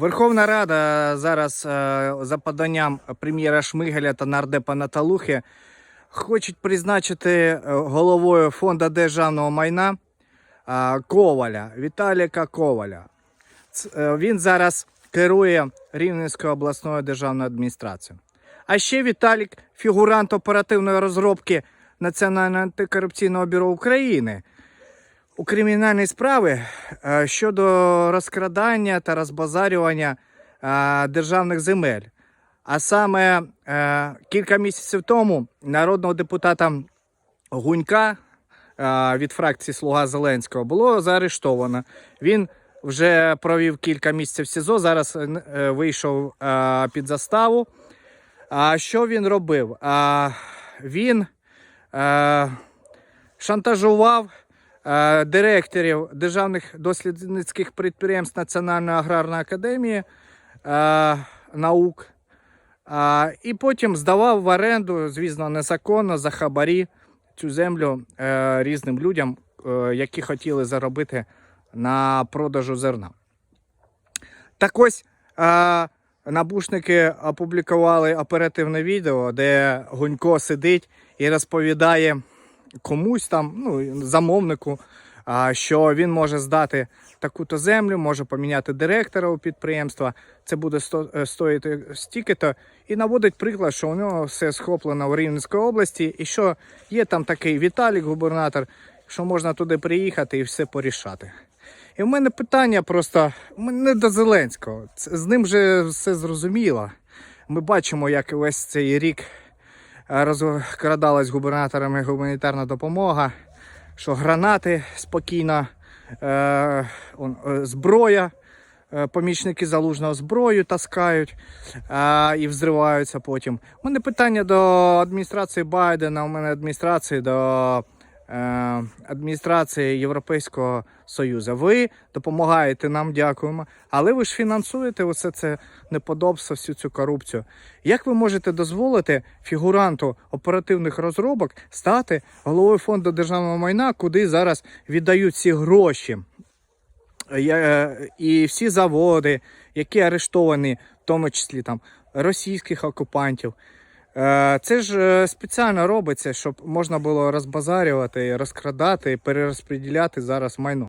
Верховна Рада зараз е, за поданням прем'єра Шмигеля та нардепа Наталухи хочуть призначити е, головою фонду державного майна е, Коваля, Віталіка Коваля. Він зараз керує Рівненською обласною державною адміністрацією. А ще Віталік фігурант оперативної розробки Національного антикорупційного бюро України у кримінальній справі е, щодо розкрадання та розбазарювання е, державних земель. А саме е, кілька місяців тому народного депутата Гунька від фракції Слуга Зеленського було заарештовано. Він вже провів кілька місяців СІЗО, зараз вийшов під заставу. А що він робив? Він шантажував директорів державних дослідницьких підприємств Національної аграрної академії е, наук. А, і потім здавав в оренду, звісно, незаконно за хабарі цю землю е, різним людям, е, які хотіли заробити на продажу зерна. Так ось е, набушники опублікували оперативне відео, де Гунько сидить і розповідає комусь там, ну, замовнику, що він може здати таку-то землю, може поміняти директора у підприємства. Це буде е, стоїти стільки-то. І наводить приклад, що у нього все схоплено в Рівненській області, і що є там такий Віталік, губернатор, що можна туди приїхати і все порішати. І в мене питання просто не до Зеленського. З ним вже все зрозуміло. Ми бачимо, як весь цей рік розкрадалась губернаторами гуманітарна допомога, що гранати спокійно, е, е, зброя, е, помічники залужного зброю таскають е, і взриваються потім. У мене питання до адміністрації Байдена, у мене адміністрації до е, адміністрації Європейського Союзу. Ви допомагаєте нам, дякуємо, але ви ж фінансуєте усе це неподобство, всю цю корупцію. Як ви можете дозволити фігуранту оперативних розробок стати головою фонду державного майна, куди зараз віддають ці гроші? Е, І всі заводи, які арештовані, в тому числі там російських окупантів. Е, Це ж е, спеціально робиться, щоб можна було розбазарювати, розкрадати, перерозподіляти зараз майно.